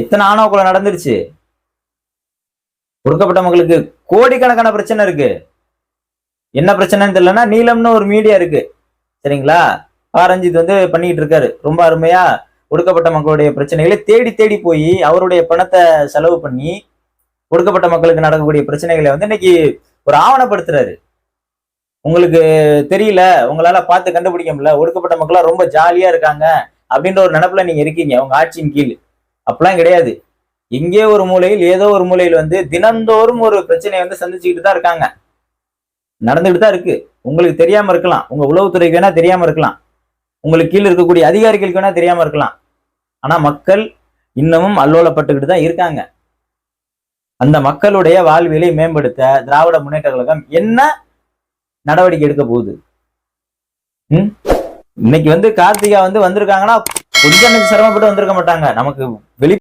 எத்தனை ஆணவக்குள்ள நடந்துருச்சு? ஒடுக்கப்பட்ட மக்களுக்கு கோடிக்கணக்கான பிரச்சனை இருக்கு. என்ன பிரச்சனைன்னு தெரியலன்னா நீலம்னு ஒரு மீடியா இருக்கு. சரிங்களா? ஆரஞ்சித் வந்து பண்ணிக்கிட்டு இருக்காரு. ரொம்ப அருமையா ஒடுக்கப்பட்ட மக்களுடைய பிரச்சனைகளை தேடி தேடி போய் அவருடைய பணத்தை செலவு பண்ணி ஒடுக்கப்பட்ட மக்களுக்கு நடக்கக்கூடிய பிரச்சனைகளை வந்து இன்னைக்கு ஒரு ஆவணப்படுத்துறாரு. உங்களுக்கு தெரியல உங்களால பார்த்து கண்டுபிடிக்க முடியல ஒடுக்கப்பட்ட மக்களா ரொம்ப ஜாலியா இருக்காங்க அப்படின்ற ஒரு நினப்புல நீங்க இருக்கீங்க உங்க ஆட்சியின் கீழ். அப்பெல்லாம் கிடையாது. எங்கே ஒரு மூலையில் ஏதோ ஒரு மூலையில் வந்து தினந்தோறும் ஒரு பிரச்சனையை வந்து சந்திச்சுக்கிட்டு தான் இருக்காங்க. நடந்துகிட்டு தான் இருக்கு. உங்களுக்கு தெரியாம இருக்கலாம். உங்க உளவுத்துறைக்கு வேணா தெரியாம இருக்கலாம். உங்களுக்கு கீழே இருக்கக்கூடிய அதிகாரிகளுக்கு வேணா தெரியாம இருக்கலாம். ஆனா மக்கள் இன்னமும் அல்லோலப்பட்டுக்கிட்டு தான் இருக்காங்க. அந்த மக்களுடைய வாழ்வியலை மேம்படுத்த திராவிட முன்னேற்ற கழகம் என்ன நடவடிக்கை எடுக்க போகுது? இன்னைக்கு வந்து கார்த்திகா வந்து வந்திருக்காங்கன்னா கொஞ்சம் சிரமப்பட்டு வந்திருக்க மாட்டாங்க. நமக்கு வெளி